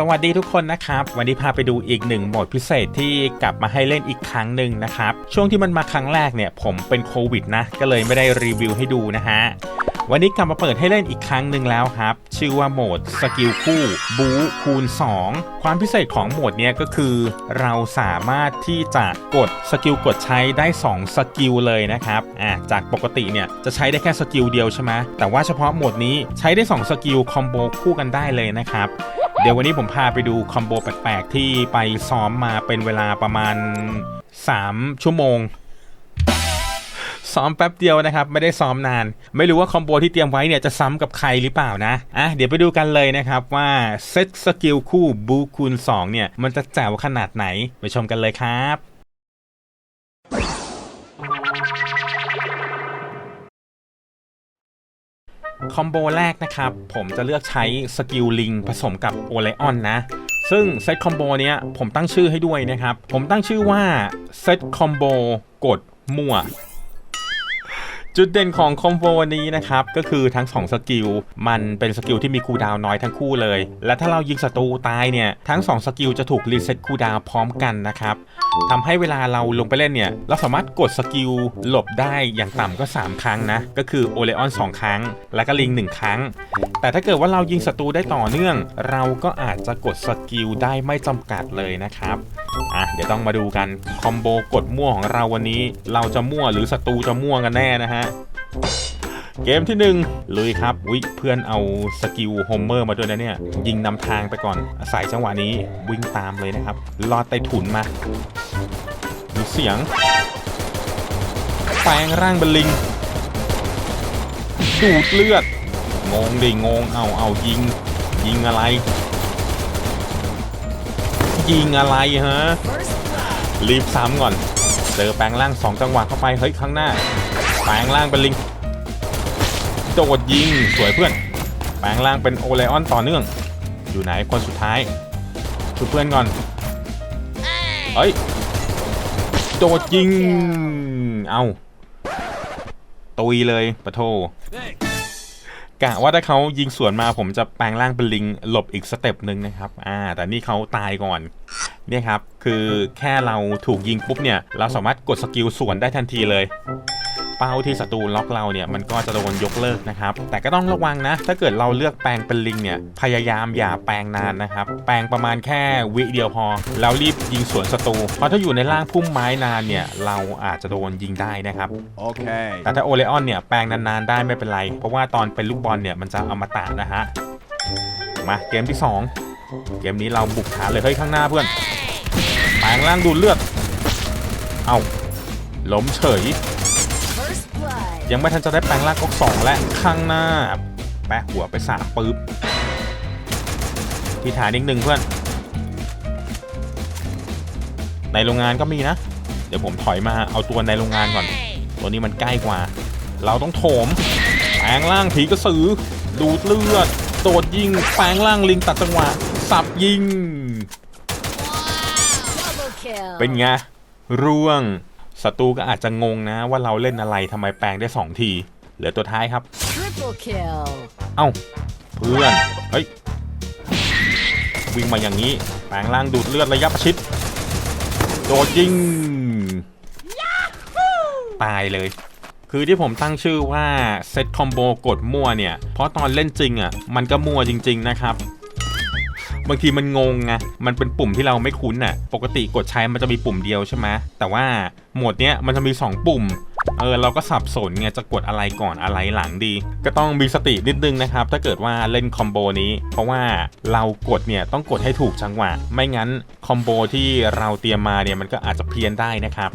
สวัสดีทุกคนนะครับ วันนี้พาไปดูอีกหนึ่งโหมดพิเศษที่กลับมาให้เล่นอีกครั้งหนึ่งนะครับ ช่วงที่มันมาครั้งแรกเนี่ย ผมเป็นโควิดนะ ก็เลยไม่ได้รีวิวให้ดูนะฮะ วันนี้กลับมาเปิดให้เล่นอีกครั้งหนึ่งแล้วครับ ชื่อว่าโหมดสกิลคู่บูคูณ 2 ความพิเศษของโหมดเนี้ยก็คือ เราสามารถที่จะกดสกิลกดใช้ได้ 2 สกิลเลยนะครับอ่าจากปกติเนี่ยจะใช้ได้แค่สกิลเดียวใช่ไหมแต่ว่าเฉพาะโหมดนี้ใช้ได้ 2 สกิลคอมโบคู่กันได้เลยนะครับ เดี๋ยววันนี้ผมพาไปดูคอมโบแปลกๆ ที่ไปซ้อมมาเป็นเวลาประมาณ 3 ชั่วโมง ซ้อมแป๊บเดียวนะครับ ไม่ได้ซ้อมนาน ไม่รู้ว่าคอมโบที่เตรียมไว้เนี่ยจะซ้ำกับใครหรือเปล่านะ อะ เดี๋ยวไปดูกันเลยนะครับว่าเซตสกิลคู่บูคูณ2เนี่ย มันจะแจ๋วขนาดไหน ไปชมกันเลยครับ คอมโบแรกนะครับ ผมจะเลือกใช้สกิลลิงผสมกับโอไลออนนะ ซึ่งเซตคอมโบเนี้ยผมตั้งชื่อให้ด้วยนะครับ ผมตั้งชื่อว่าเซตคอมโบกดมั่ว จุดเด่นของคอมโบวันนี้นะครับ ก็คือทั้ง 2 สกิล มันเป็นสกิลที่มีคูดาวน้อยทั้งคู่เลย และถ้าเรายิงศัตรูตายเนี่ย ทั้ง 2 สกิลจะถูกรีเซ็ตคูดาวพร้อมกันนะครับทำให้เวลาเราลงไปเล่นเนี่ย เราสามารถกดสกิลหลบได้อย่างต่ำก็ 3 ครั้งนะ ก็คือโอเลออน2 ครั้ง แล้วก็ลิง 1 ครั้ง แต่ถ้าเกิดว่าเรายิงศัตรูได้ต่อเนื่อง เราก็อาจจะกดสกิลได้ไม่จำกัดเลยนะครับอะเดี๋ยวต้องมาดูกันคอมโบกดมั่วของเราวันนี้ เราจะมั่วหรือศัตรูจะมั่วกันแน่นะฮะ เกมที่หนึ่งลุยครับวิเพื่อนเอาสกิลโฮมเมอร์มาด้วยนะเนี่ย ยิงนำทางไปก่อนอาศัยจังหวะนี้วิ่งตามเลยนะครับ ลอดใต้ถุนมามีเสียงแปลงร่างเป็นลิง ดูดเลือด งงดิงงเอาเอายิง ยิงอะไร ยิงอะไรฮะ รีบซ้ำก่อน เจอแปลงร่างสองจังหวะเข้าไป เฮ้ย ข้างหน้า แปลงร่างเป็นลิง โดดยิงสวยเพื่อนแปลงร่างเป็นโอไลออนต่อเนื่อง อยู่ไหนคนสุดท้ายช่วยเพื่อนก่อนเฮ้ยโดดยิง เอาตุยเลยปะโทกะว่าถ้าเขายิงสวนมาผมจะแปลงร่างเป็นลิงหลบอีกสเต็ปหนึ่งนะครับ อ่า แต่นี่เขาตายก่อน เนี่ยครับ คือแค่เราถูกยิงปุ๊บเนี่ย เราสามารถกดสกิลสวนได้ทันทีเลย เป้าที่ศัตรูล็อกเราเนี่ยมันก็จะโดนยกเลิกนะครับ แต่ก็ต้องระวังนะ ถ้าเกิดเราเลือกแปลงเป็นลิงเนี่ยพยายามอย่าแปลงนานนะครับ แปลงประมาณแค่วิเดียวพอ แล้วรีบยิงสวนศัตรูเพราะถ้าอยู่ในร่างพุ่มไม้นานเนี่ยเราอาจจะโดนยิงได้นะครับ Okay. แต่ถ้าโอเลออนเนี่ยแปลงนานๆได้ไม่เป็นไร เพราะว่าตอนเป็นลูกบอลเนี่ยมันจะอมตะนะฮะมาเกมที่ 2 เกมนี้เราบุกฐานเลยเฮ้ยข้างหน้าเพื่อนแปลงร่างดูดเลือด เอาล้มเฉย First blood. ยังไม่ทันจะได้แปลงร่างก๊อกสองและข้างหน้า แปะหัวไปสามปึ๊บที่ฐานอีกหนึ่งเพื่อน ในโรงงานก็มีนะ เดี๋ยวผมถอยมาเอาตัวในโรงงานก่อน ตัวนี้มันใกล้กว่า เราต้องโถมแปลงร่างผีกระสือ ดูดเลือดโดดยิง แปลงร่างลิงตัดจังหวะ สับยิง Double kill. เป็นไง ร่วง ศัตรูก็อาจจะงงนะว่าเราเล่นอะไรทำไมแปลงได้ 2 ที เหลือตัวท้ายครับ Triple kill. เอ้า เพื่อน เฮ้ย วิ่งมาอย่างนี้ แปลงร่างดูดเลือดระยะประชิด โดดยิง ตายเลย คือที่ผมตั้งชื่อว่า เซตคอมโบกดมั่วเนี่ย เพราะตอนเล่นจริงอะ มันก็มั่วจริง ๆ นะครับ บางทีมันงงไงมันเป็นปุ่มที่เราไม่คุ้นน่ะ ปกติกดใช้มันจะมีปุ่มเดียวใช่ไหมแต่ว่าโหมดเนี้ยมันจะมี 2 ปุ่มเออเราก็สับสนไงจะกดอะไรก่อนอะไรหลังดี ก็ต้องมีสตินิดนึงนะครับ ถ้าเกิดว่าเล่นคอมโบนี้ เพราะว่าเรากดเนี่ยต้องกดให้ถูกจังหวะ ไม่งั้นคอมโบที่เราเตรียมมาเนี่ยมันก็อาจจะเพี้ยนได้นะครับ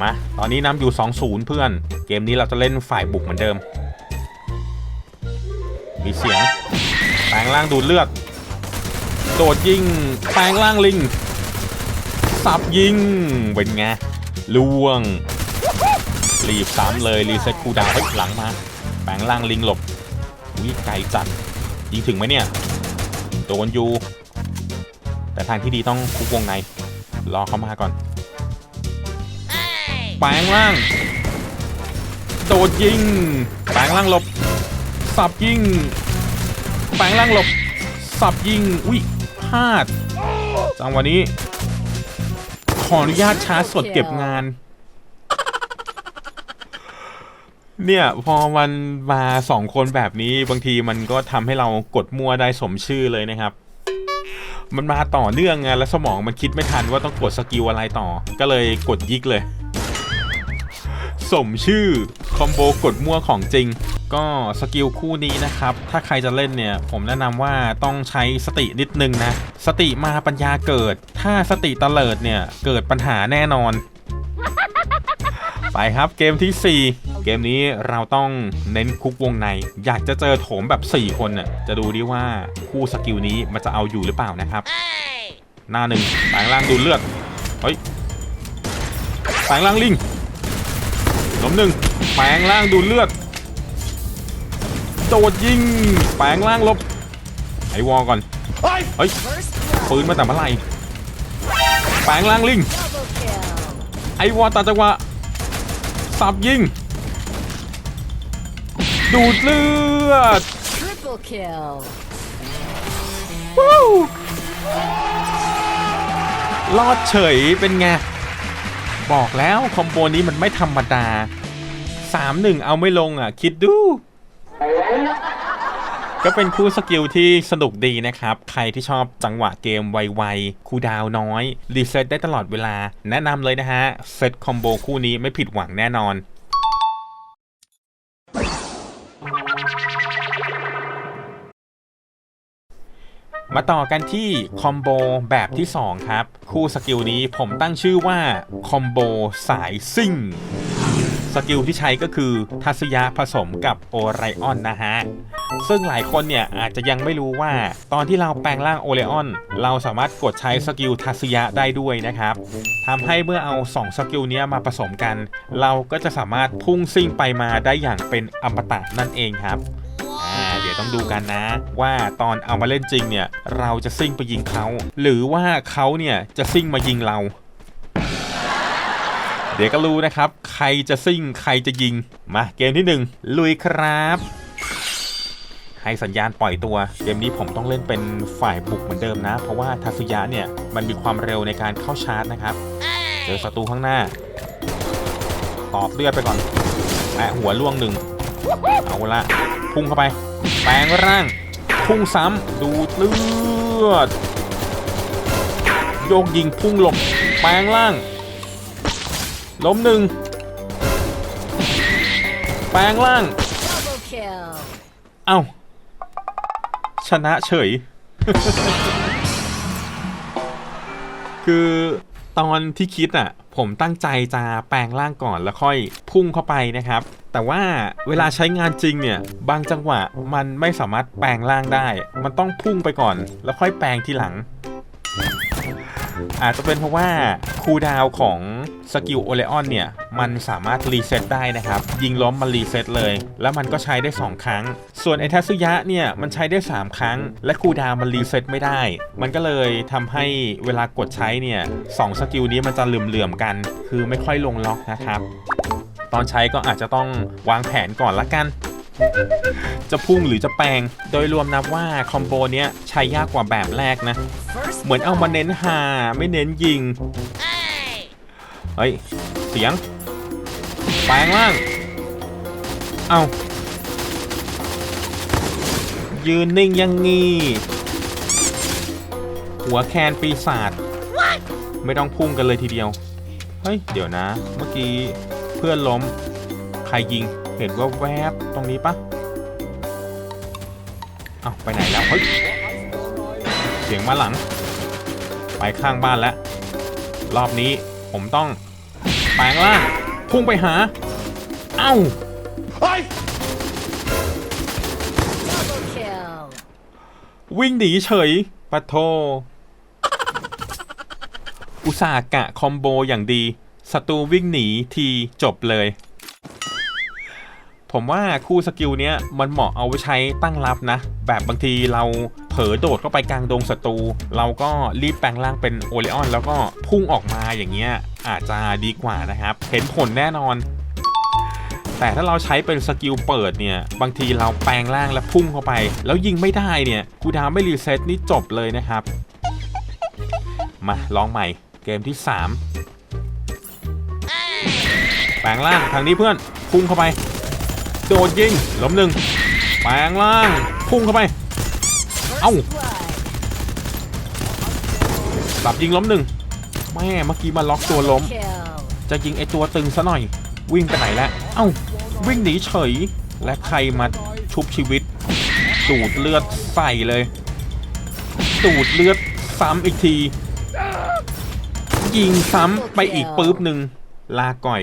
มาตอนนี้นำอยู่ 2-0 เพื่อน เกมนี้เราจะเล่นฝ่ายบุกเหมือนเดิม มีเสียง ลงร่างดูดเลือด โดดยิงแปลงร่างลิง สับยิง เป็นไงล่วง รีบซ้ำเลย รีเซ็ตคูดาวน์เฮ้ยหลังมา แปลงร่างลิงหลบวิไกลจัด ยิงถึงไหมเนี่ย โดนอยู่ แต่ทางที่ดีต้องคุกวงใน รอเขามาก่อน แปลงร่าง โดดยิง แปลงร่างหลบ สับยิง แปลงร่างหลบ สับยิง อุ้ยพลาด จังวะนี้ ขออนุญาตชาร์จสดเก็บงาน เนี่ย พอมันมาสองคนแบบนี้บางทีมันก็ทำให้เรากดมั่วได้สมชื่อเลยนะครับ มันมาต่อเนื่องไงแล้วสมองมันคิดไม่ทันว่าต้องกดสกิลอะไรต่อ ก็เลยกดยิกเลย สมชื่อ คอมโบกดมั่วของจริง ก็สกิลคู่นี้นะครับ ถ้าใครจะเล่นเนี่ย ผมแนะนำว่าต้องใช้สตินิดนึงนะ สติมาปัญญาเกิด ถ้าสติเตลิดเนี่ย เกิดปัญหาแน่นอน ไปครับเกมทีสี่ 4 เกมนี้เราต้องเน้นคุกวงใน อยากจะเจอโถมแบบ 4 คนน่ะจะดูดิว่าคู่สกิลนี้มันจะเอาอยู่หรือเปล่านะครับ หน้าหนึ่งแปลงร่างดูเลือดเฮ้ยแปลงร่างลิง ล้มหนึ่งแปลงร่างดูดเลือดโดดยิงแปลงร่างลบไอวอลก่อนเฮ้ย First ปื blood. นมาแต่เมื่อไหร่แปลงร่างลิง Double kill. ไอวอลตัดจังหวะสับยิง ดูดเลือด Triple kill. รอดเฉยเป็นไง บอกแล้วคอมโบนี้มันไม่ธรรมดา 3-1 เอาไม่ลงอะ คิดดู ก็เป็นคู่สกิลที่สนุกดีนะครับ ใครที่ชอบจังหวะเกมไวๆคู่ดาวน์น้อย รีเซ็ตได้ตลอดเวลา แนะนำเลยนะฮะ เซตคอมโบคู่นี้ไม่ผิดหวังแน่นอน มาต่อกันที่คอมโบแบบที่ 2 ครับ คู่สกิลนี้ผมตั้งชื่อว่าคอมโบสายซิ่งสกิลที่ใช้ก็คือทัศยะผสมกับโอไรออนนะฮะ ซึ่งหลายคนเนี่ยอาจจะยังไม่รู้ว่า ตอนที่เราแปลงร่างโอเลออน เราสามารถกดใช้สกิลทัศยะได้ด้วยนะครับทำให้เมื่อเอา 2 สกิลนี้มาผสมกัน เราก็จะสามารถพุ่งซิ่งไปมาได้อย่างเป็นอมตะนั่นเองครับ อ่าเดี๋ยวต้องดูกันนะ ว่าตอนเอามาเล่นจริงเนี่ย เราจะซิ่งไปยิงเขา หรือว่าเขาเนี่ยจะซิ่งมายิงเรา เดี๋ยวก็รู้นะครับ ใครจะซิ่งใครจะยิง มาเกมที่หนึ่งลุยครับให้สัญญาณปล่อยตัว เกมนี้ผมต้องเล่นเป็นฝ่ายบุกเหมือนเดิมนะ เพราะว่าทัสุยะเนี่ยมันมีความเร็วในการเข้าชาร์จนะครับ เจอศัตรูข้างหน้า ตอบเลือดไปก่อนแปะหัวล่วงหนึ่งเอาละ พุ่งเข้าไปแปลงร่างพุ่งซ้ำดูดเลือด โยกยิงพุ่งหลบแปลงร่าง ล้มหนึ่งแปลงร่าง เอ้า ชนะเฉย คือตอนที่คิดอะ ผมตั้งใจจะแปลงร่างก่อนแล้วค่อยพุ่งเข้าไปนะครับ แต่ว่าเวลาใช้งานจริงเนี่ย บางจังหวะมันไม่สามารถแปลงร่างได้ มันต้องพุ่งไปก่อน แล้วค่อยแปลงทีหลัง อาจจะเป็นเพราะว่าคูดาวของสกิลโอเลออนเนี่ย มันสามารถรีเซ็ตได้นะครับ ยิงล้มมันรีเซ็ตเลย แล้วมันก็ใช้ได้ 2 ครั้ง ส่วนไอทัสึยะเนี่ย มันใช้ได้ 3 ครั้ง และคูดาวมันรีเซ็ตไม่ได้ มันก็เลยทำให้เวลากดใช้เนี่ยสองสกิลนี้มันจะเหลื่อมๆกัน คือไม่ค่อยลงล็อกนะครับ ตอนใช้ก็อาจจะต้องวางแผนก่อนละกัน จะพุ่งหรือจะแปลง โดยรวมนับว่าคอมโบเนี้ยใช้ยากกว่าแบบแรกนะ เหมือนเอามาเน้นหาไม่เน้นยิง เฮ้ย เสียง แปลงล่าง เอายืนนิ่งยังงี้ หัวแคนปีศาจไม่ต้องพุ่งกันเลยทีเดียว เฮ้ย เดี๋ยวนะ เมื่อกี้ เพื่อนล้ม ใครยิง เห็นว่าแวบตรงนี้ปะเอาไปไหนแล้ว เฮ้ย เสียงมาหลัง ไปข้างบ้านแล้ว รอบนี้ผมต้องแปลงร่างพุ่งไปหา เอ้า double kill. วิ่งหนีเฉยปะโท อุตส่าห์กะคอมโบอย่างดี ศัตรูวิ่งหนีทีจบเลย ผมว่าคู่สกิลเนี้ยมันเหมาะเอาไว้ใช้ตั้งรับนะ แบบบางทีเราเผลอโดดเข้าไปกลางดงศัตรู เราก็รีบแปลงร่างเป็นโอเลออน แล้วก็พุ่งออกมาอย่างเงี้ยอาจจะดีกว่านะครับ เห็นผลแน่นอนแต่ถ้าเราใช้เป็นสกิลเปิดเนี่ยบางทีเราแปลงร่างและพุ่งเข้าไป แล้วยิงไม่ได้เนี่ยกูดาวไม่รีเซ็ตนี่จบเลยนะครับ มาลองใหม่เกมที่ 3 แปลงร่างทางนี้เพื่อนพุ่งเข้าไป โดดยิงล้มหนึ่งแปลงร่างพุ่งเข้าไป เอ้าสับยิงล้มหนึ่งแม่เมื่อกี้มาล็อกตัวล้ม จะยิงไอตัวตึงซะหน่อย วิ่งไปไหนแล้วเอ้าวิ่งหนีเฉยและใครมาชุบชีวิต สูดเลือดใส่เลย สูดเลือดซ้ำอีกที ยิงซ้ำไปอีกปื๊บหนึ่งลาก่อย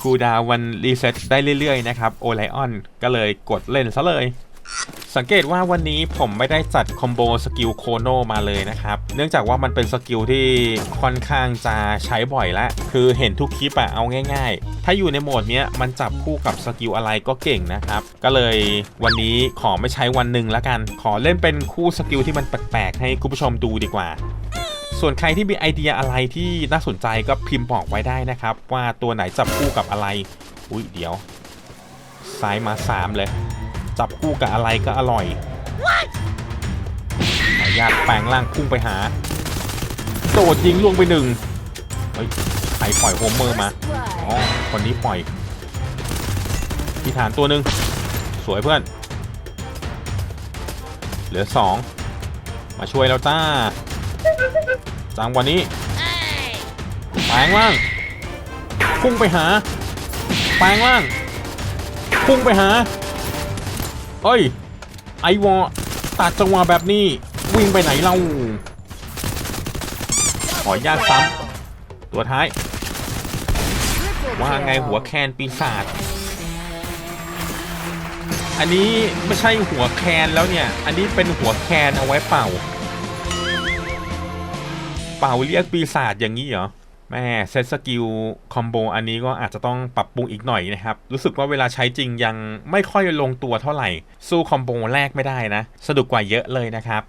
ครูดาววันรีเซ็ตได้เรื่อยๆนะครับโอไลออนก็เลยกดเล่นซะเลย สังเกตว่าวันนี้ผมไม่ได้จัดคอมโบสกิลโคโนมาเลยนะครับ เนื่องจากว่ามันเป็นสกิลที่ค่อนข้างจะใช้บ่อยล้วคือเห็นทุกคลิปอะเอาง่ายๆ ถ้าอยู่ในโหมดเนี้ยมันจับคู่กับสกิลอะไรก็เก่งนะครับ ก็เลยวันนี้ขอไม่ใช้วันหนึ่งล้วกัน ขอเล่นเป็นคู่สกิลที่มันแปลกๆให้คุณผู้ชมดูดีกว่า ส่วนใครที่มีไอเดียอะไรที่น่าสนใจก็พิมพ์บอกไว้ได้นะครับ ว่าตัวไหนจับคู่กับอะไร อุ้ยเดี๋ยว ซ้ายมาสามเลย จับคู่กับอะไรก็อร่อยขออนุญาตแปลงร่างพุ่งไปหา โดดยิงล่วงไปหนึ่งเฮ้ยใครปล่อยโฮมเมอร์มา First อ๋อ blood. คนนี้ปล่อยที่ฐานตัวหนึ่งสวยเพื่อน เหลือสอง มาช่วยแล้วจ้า จังวันนี้แปลงร่าง พุ่งไปหา แปลงร่าง พุ่งไปหา เอ้ย ไอวอตัดจังหวะแบบนี้ วิ่งไปไหนเล่าขออนุญาตซ้ำตัวท้าย Triple ว่าไง kill. หัวแคนปีศาจอันนี้ไม่ใช่หัวแคนแล้วเนี่ย อันนี้เป็นหัวแคนเอาไว้เป่า เป่าเรียกปีศาจอย่างนี้เหรอแม่เซตสกิลคอมโบอันนี้ก็อาจจะต้องปรับปรุงอีกหน่อยนะครับ รู้สึกว่าเวลาใช้จริงยังไม่ค่อยลงตัวเท่าไหร่ สู้คอมโบแรกไม่ได้นะสนุกกว่าเยอะเลยนะครับ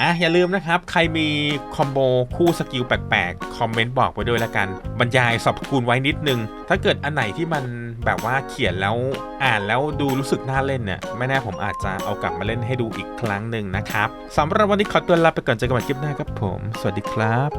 อะอย่าลืมนะครับ ใครมีคอมโบคู่สกิลแปลกๆ คอมเมนต์บอกไว้ด้วยละกัน บรรยายสรรพคุณไว้นิดนึง ถ้าเกิดอันไหนที่มัน แบบว่าเขียนแล้วอ่านแล้วดูรู้สึกน่าเล่นเนี่ยไม่แน่ผมอาจจะเอากลับมาเล่นให้ดูอีกครั้งหนึ่งนะครับสำหรับวันนี้ขอตัวลาไปก่อนเจอกันใหม่คลิปหน้าครับผม สวัสดีครับ